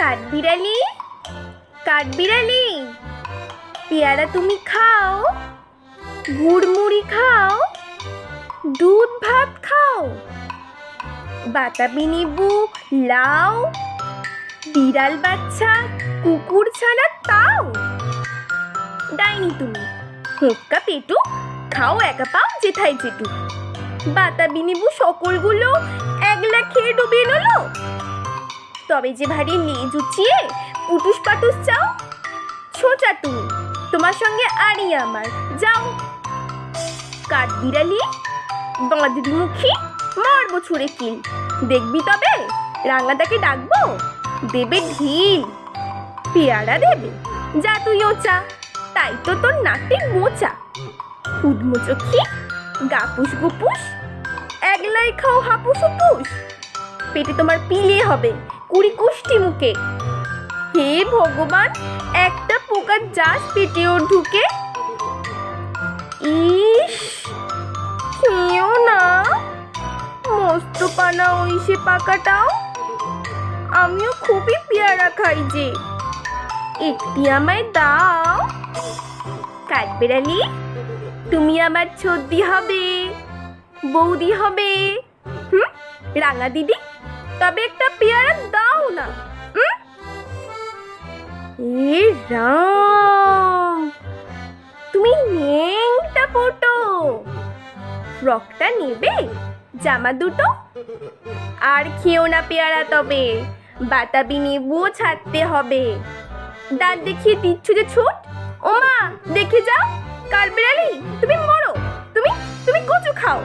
কাঠবিড়ালি? কাঠবিড়ালি, পেয়ারা তুমি খাও, গুড়মুড়ি খাও, দুধ ভাত খাও বাতাবি নিবু লাউ, বিড়াল বাচ্চা, কুকুর ছানা তাও। ডাইনি তুমি, হোক্কা পেটু, খাও একা পাও যেথায় যেটু বাতাবি নিবু সকলগুলো একলা খেয়ে ডুবিয়ে নিল তবে যে ভারী লেজ উঁচিয়ে পুটুস পাটুস চাও ছোটা তুমি। তোমার সঙ্গে আরই আমার। যাও। কাঠ বিড়ালি বাঁদরি মুখী মারবো ছুঁড়ে কিল। দেখবি তবে, রাঙাদাকে ডাকবো, দেবে ঢিল। পেয়ারা দেবে, যা তুইও চা তাই তো তোর নাকে মোচা। কুদমোচোখি গাপুস গুপুস, একলাই খাও হাপুস হুপুস। পেটে তোমার পিলে হবে কুড়ি কুষ্টি মুখে। হে ভগবান, একটা পোকার যাস পেটেও ঢুকে। ইস খেয়েও না। মস্ত পানা ওই সে পাকাটাও। আমিও খুবই পেয়ারা খাই যে। একটি আমায় দাও। কাঠবেড়ালি তুমি আমার ছদ্দি হবে, বৌদি হবে। হুম, রাঙা দিদি, তবে একটা পেয়ারা দাও। না? এ রাম। তুমি নেংটা ফটো। ফ্রকটা নেবে, জামা দুটো? আর খেও না পেয়ারা তবে, বাতাবি নেবুও ছাড়তে হবে। দাঁত দেখিয়ে দিচ্ছ যে ছুট? ওমা, দেখে যাও কার তুমি মরো। তুমি তুমি কচু খাও।